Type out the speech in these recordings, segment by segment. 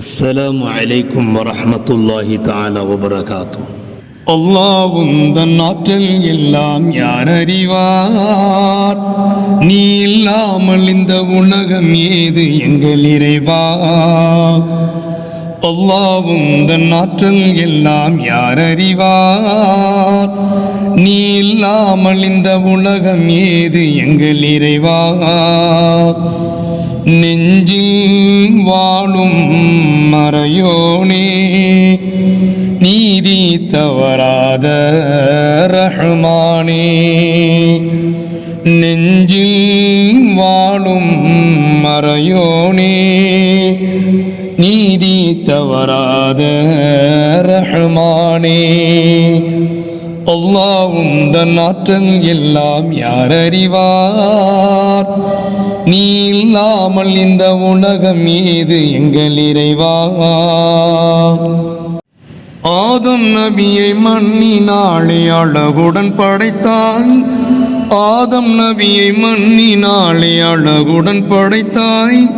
السلام عليكم ورحمة الله تعالى وبركاته அல்லாவும் தன் ஆற்றல் எல்லாம் யார் அறிவார் நீ இல்லாமல் இந்த உலகம் ஏது எங்கள் இறைவா அல்லாவும் தன் ஆற்றல் எல்லாம் யார் அறிவார் நீ இல்லாமல் இந்த உலகம் ஏது எங்கள் இறைவா நெஞ்சில் வாழும் மறையோனே நீதி தவறாத ரஹ்மானே. நெஞ்சில் வாழும் மறையோனே நீதி தவறாத ரஹ்மானே. அல்லாவும் தன் ஆற்றல் எல்லாம் யார் அறிவார்? நீ இல்லாமல் இந்த உலகம் ஏது எங்கள் இறைவா? ஆதம் நபியை மண்ணினாலே அழகுடன் படைத்தாய். ஆதம் நபியை மண்ணினாலே அழகுடன் படைத்தாய்.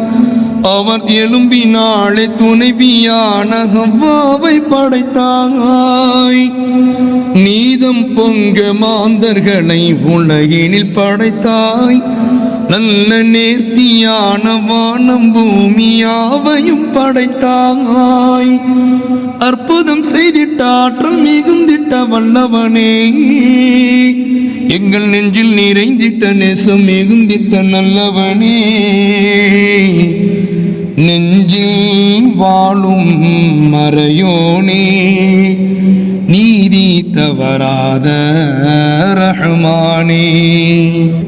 அவர் எழும்பினாளே துணைவியான ஹவ்வாவை படைத்தாய். நீதம் பொங்க மாந்தர்களை உலகினில் படைத்தாய். நல்ல நேர்த்தியான வானம் பூமியாவையும் படைத்தாய். அற்புதம் செய்திட்டாற்றல் மிகுந்திட்ட வல்லவனே. எங்கள் நெஞ்சில் நிறைந்திட்ட நேசம் மிகுந்திட்ட நல்லவனே. நெஞ்சில் வாழும் மறையோனே நீதி தவறாத ரஹ்மானே.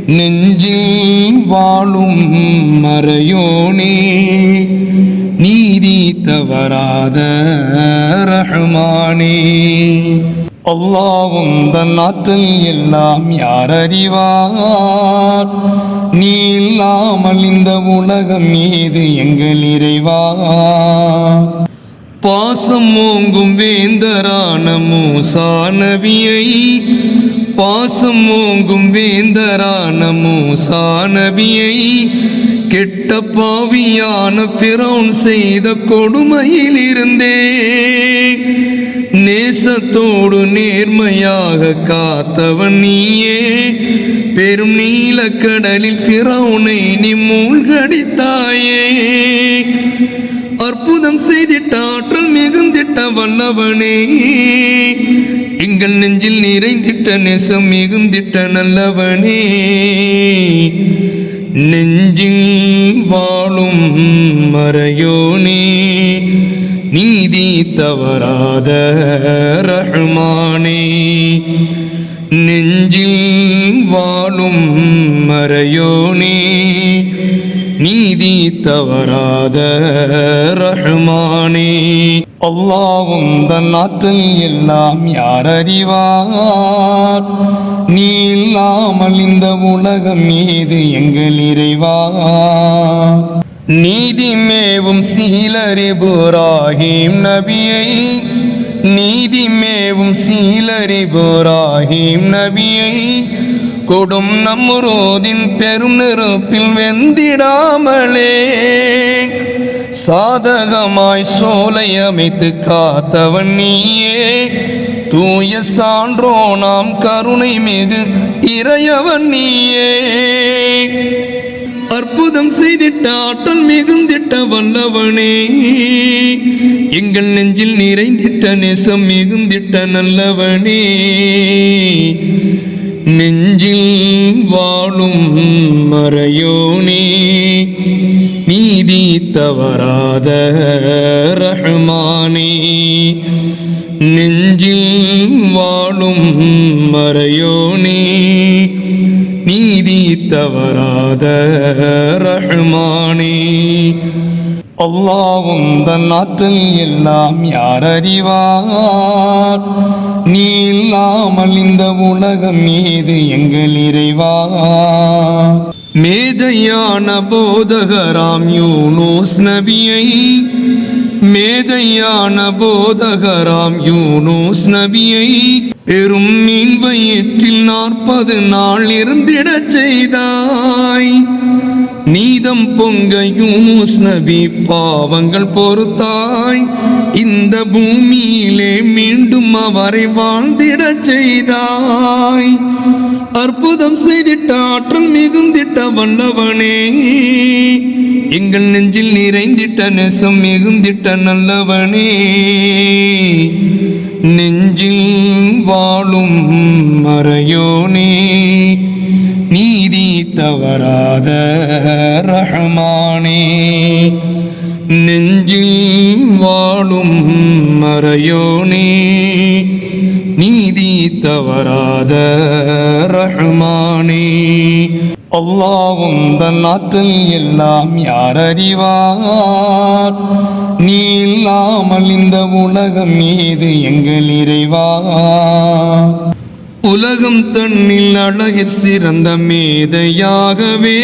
நெஞ்சில் வாழும் மறையோனே தவறாத ரஹ்மானே. அல்லாவும் தன் ஆற்றல் எல்லாம் யார் அறிவார் நீ இல்லாமல் இந்த உலகம் மீது எங்கள் இறைவா பாசம் ஓங்கும் வேந்தரான மூசா நபியை பாசம் ஓங்கும் வேந்தரான மூசா நபியை கெட்ட பாவியான பிறவுன் செய்த கொடுமையில் இருந்தே நேசத்தோடு நேர்மையாக காத்தவன் நீயே. பெரும் நீலக்கடலில் பிறவுனை நீ மூழ்கடித்தாயே. அற்புதம் செய்திட்ட ஆற்றல் மிகுந்திட்ட வல்லவனே. எங்கள் நெஞ்சில் நிறைந்திட்ட நெசம் மிகுந்திட்ட நல்லவனே. நெஞ்சில் வாழும் மறையோனே நீதி தவறாத ரஹ்மானே. நெஞ்சில் வாழும் மறையோனே நீதி தவறாத ரஹ்மானே. அல்லாவும் தன் ஆற்றல் எல்லாம் யார் அறிவார்? நீ இல்லாமல் இந்த உலகம் மீது எங்கள் இறைவா. நீதி மேவும் சீலரிபுராஹிம் நபியை. நீதி மேவும் சீலரிபுராஹிம் நபியை. கொடும் நம்முரோதின் பெரும் நெருப்பில் வெந்திடாமலே. சாதகமாய் சோலை அமைத்து காத்தவன் நீயே. தூய சான்றோ நாம் கருணை மீது இறையவன் நீயே. அற்புதம் செய்திட்ட ஆற்றல் மிகுந்திட்ட வல்லவனே. எங்கள் நெஞ்சில் நிறைந்திட்ட நெசம் மிகுந்திட்ட நல்லவனே. நெஞ்சில் வாழும் மறையோனே. நீதி தவறாத ரஹ்மானே. நெஞ்ச நெஞ்சில் வாழும் மறையோனே நீதி தவறாத ரஹ்மானே. அல்லாவும் தன் ஆற்றல் எல்லாம் யார் அறிவார்? நீ இல்லாமல் இந்த உலகம் மீது எங்கள் இறைவா மேதையான போதகராம் யூனோஸ் நபியை மேதையான போதகராம் யூனூஸ் நபியை பெரும் மீன் வயிற்றில் நாற்பது நாள் இருந்திடச் செய்தாய். நீதம் பொங்க யூனுஸ் நபி பாவங்கள் பொறுத்தாய். இந்த பூமியிலே மீண்டும் அவரை வாழ்ந்திடச் செய்தாய். அற்புதம் செய்திட்ட ஆற்றல் மிகுந்திட்ட வல்லவனே. எங்கள் நெஞ்சில் நிறைந்திட்ட நெசம் மிகுந்திட்ட நல்லவனே. நெஞ்சில் வாழும் மறையோனே. நீதி தவறாத ரஹமானே. நெஞ்சில் வாழும் மறையோனே. நீதி தவறாத ரஹமானே. அல்லாவும் தன் ஆற்றல் எல்லாம் யார் அறிவார்? நீ இல்லாமல் இந்த உலகம் மீது எங்கள் இறைவா உலகம் தன்னில் அழகிற் சிறந்த மேதையாகவே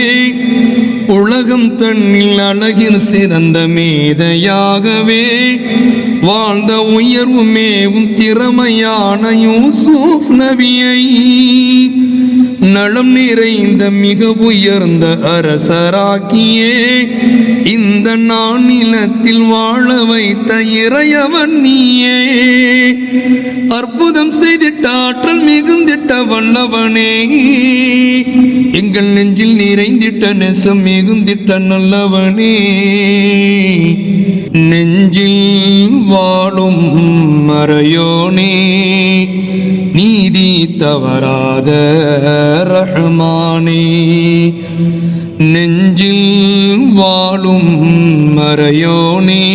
உலகம் தன்னில் அழகிற் சிறந்த மேதையாகவே வாழ்ந்த உயர்வுமேவும் திறமையான யூசூப் நபியை நலம் நிறைந்த மிக உயர்ந்த அரசராக்கியே இந்த நானிலத்தில் வாழ வைத்த இறையவன் நீயே. அற்புதம் செய்திட்ட ஆற்றல் மிகுந்திட்ட வல்லவனே. எங்கள் நெஞ்சில் நிறைந்திட்ட நெசம் மிகுந்திட்ட நல்லவனே. நெஞ்சில் வாழும் மறையோனே நீ நீதி தவறாத ரஹ்மானே நெஞ்சில் வாழும் மறையோனே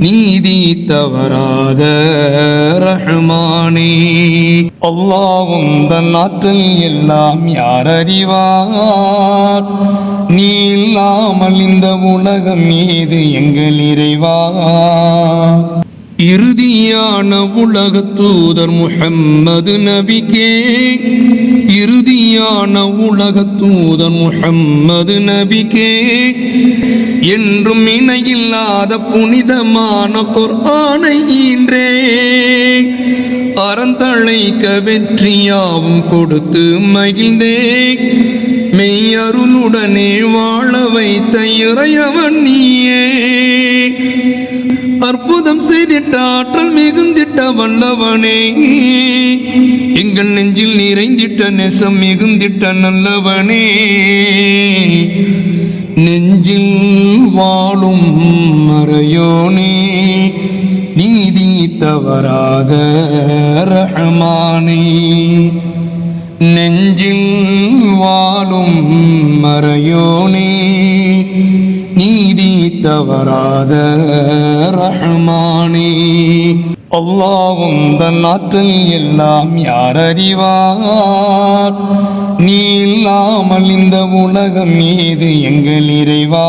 நீதி தவறாத ரஹ்மானே. அல்லாவும் தன் ஆற்றல் எல்லாம் யார் அறிவார் நீ இல்லாமல் இந்த உலகம் மீது எங்கள் இறைவா? இறுதியான உலக தூதர் முஹம்மது நபிக்கே. இறுதியான உலக தூதர் முஹம்மது நபிக்கே. என்றும் இணையில்லாத புனிதமான குர்ஆனை ஈன்றே. அறந்தழைக்க வெற்றியாவும் கொடுத்து மகிழ்ந்தே. மெய்யருளுடனே வாழ வைத்த இறையவன் நீயே. அற்புதம் செய்திட்ட ஆற்றல் மிகுந்திட்ட வல்லவனே. எங்கள் நெஞ்சில் நிறைந்திட்ட நெசம் மிகுந்திட்ட நல்லவனே. நெஞ்சில் வாழும் மறையோனே நீதி தவறாத ரஹமானே. நெஞ்சில் வாழும் மறையோனே தவறாத ரஹ்மானே. அல்லாவும் தன் ஆற்றல் எல்லாம் யார் அறிவார்? நீ இல்லாமல் இந்த உலகம் மீது எங்கள் இறைவா.